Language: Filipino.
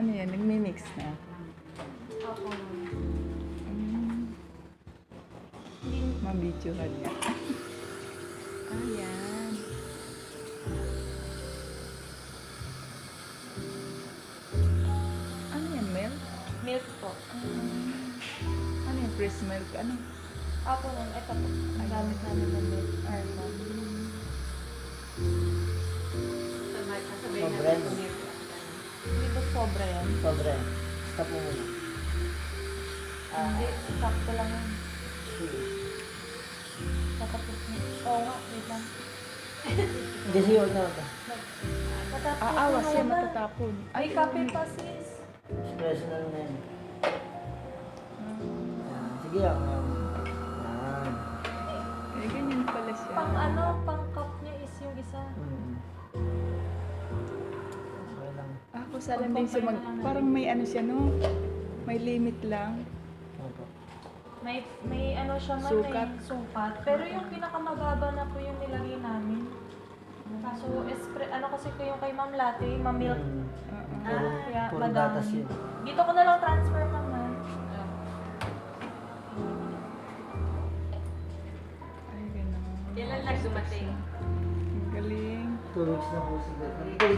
Ano yan? Nagmi-mix na. Ako. Mm, mabidyohan. Ayan. Ano yan, milk? milk po. Ano yan, fresh milk? Ano? Ako nun, ito po. Ang gamit namin ng milk. Hindi ba sobra yan? Sobra yan. Stop mo muna. Ah, Hindi, sakto lang yan. sige. Tatapos na. Oo nga, wait lang. Hindi, sige, huwag na ito. Matapos Aawas na siya, matatapon. Ay, kape pa sis. Espresso na lang yan. Yan. Sige lang. Yan. Yan. Eh, ganyan pala siya. Pang ano, pang cup niya is yung isa. Mm. Lang din siya mag... Parang may ano siya, no? May limit lang. Opo. May, may ano siya man, Sukat. may sukat. Pero yung pinakamababa na po yung nilagay namin. Kaso, espre, ano kasi ko yung kay Ma'am Latte, Ma'am Milk. Mm. Oo. Puro, Ah, kaya puro madami. yun. Dito ko na lang transfer, Ma'am. ah. Ay, gano'n. Kailan lang dumating? Ang galing. Two weeks na po siguro.